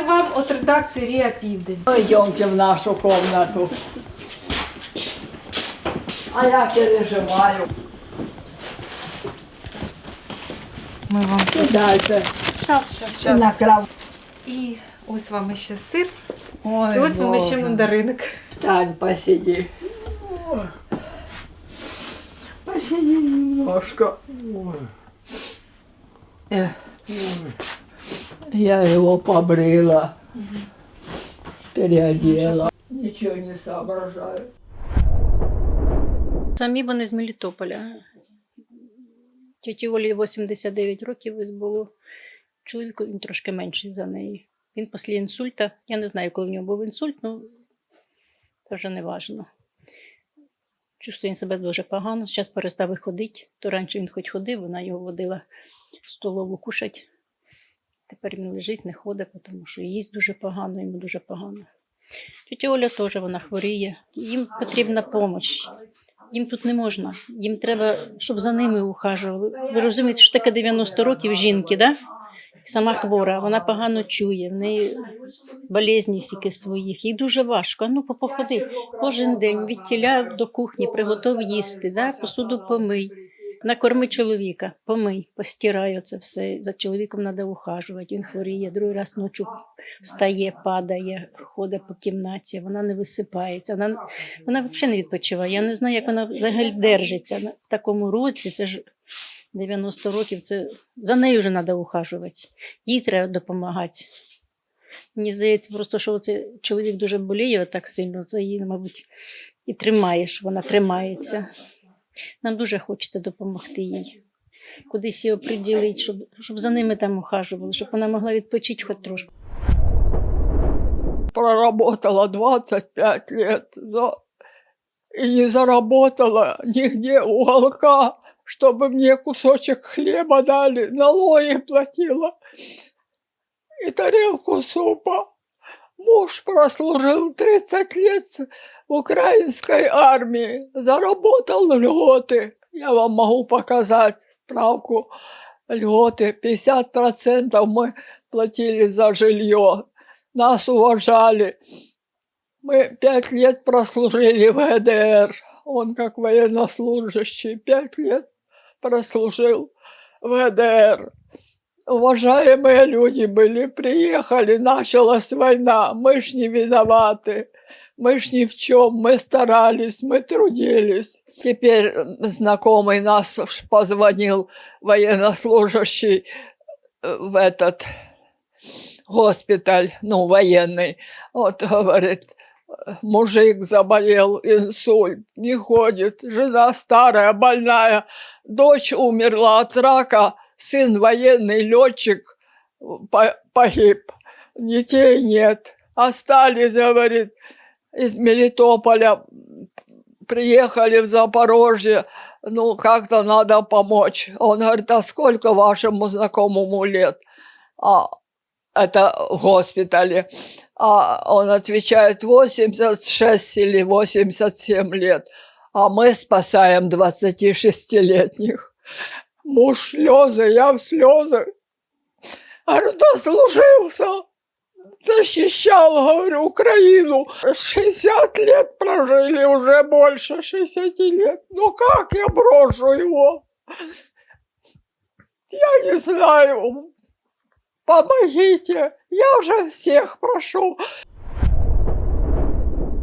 Це вам від редакції Рія Південь. Идемте в нашу комнату. А я переживаю. Ми вам И дальше. щас, щас, И на кров. І ось вам ще сир. Ой, І ось вам ще мандаринок. Встань, посиди. Посиди немножко. Эх. Я его побрила, переодела. Ничего не соображаю. Самі вони з Мелітополя. Тіті Олі 89 років було. Чоловіку він трошки менший за неї. Він після інсульта. Я не знаю, коли в нього був інсульт, ну це вже не важно. Чувствує себе дуже погано. Зараз перестав ходити. То раніше він хоч ходив, вона його водила в столову кушать. Тепер він лежить, не ходить, тому що їсть дуже погано, йому дуже погано. Тетя Оля теж вона хворіє. Їм потрібна допомога. Їм тут не можна. Їм треба, щоб за ними ухажували. Ви розумієте, що таке 90 років жінки, да? Сама хвора, вона погано чує, в неї болезні сіки своїх. Їй дуже важко. Ну, походи кожен день від тіля до кухні, приготов їсти, да? посуду помий. Накорми чоловіка, помий, постирай це все. За чоловіком треба ухажувати. Він хворіє, другий раз ночі встає, падає, ходить по кімнаті, вона не висипається. Вона, вона взагалі не відпочиває. Я не знаю, як вона взагалі держиться в такому році. Це ж 90 років. Це за нею вже треба ухажувати. Їй треба допомагати. Мені здається, просто що оце чоловік дуже боліє так сильно, це її, мабуть, і тримає, що вона тримається. Нам дуже хочеться допомогти їй. Кудись її приділити, щоб, щоб за ними там ухажували, щоб вона могла відпочити хоч трошки. Проработала 25 лет и не заработала нигде уголка, чтобы мне кусочек хлеба дали, налоги платила и тарелку супа. Муж прослужил 30 лет украинской армии, заработал льготы. Я вам могу показать справку льготы. 50% мы платили за жилье. Нас уважали. Мы пять лет прослужили в ГДР. Он как военнослужащий пять лет прослужил в ГДР. Уважаемые люди были, приехали, началась война. Мы ж не виноваты. Мы ж ни в чем. Мы старались, мы трудились. Теперь э, знакомый нас позвонил, военнослужащий, э, в этот госпиталь, ну, военный. Вот, говорит, мужик заболел, инсульт, не ходит, жена старая, больная, дочь умерла от рака, сын военный летчик погиб, детей нет. Остались, говорит, из Мелитополя, приехали в Запорожье, ну, как-то надо помочь. Он говорит, а сколько вашему знакомому лет? А это в госпитале. А он отвечает 86 или 87 лет. А мы спасаем 26-летних. Муж слезы, я в слезы. Говорю, дослужился. Защищал, говорю, Украину. 60 лет прожили, уже больше 60 лет. Ну как я брошу его? Я не знаю. Помогите, я уже всех прошу.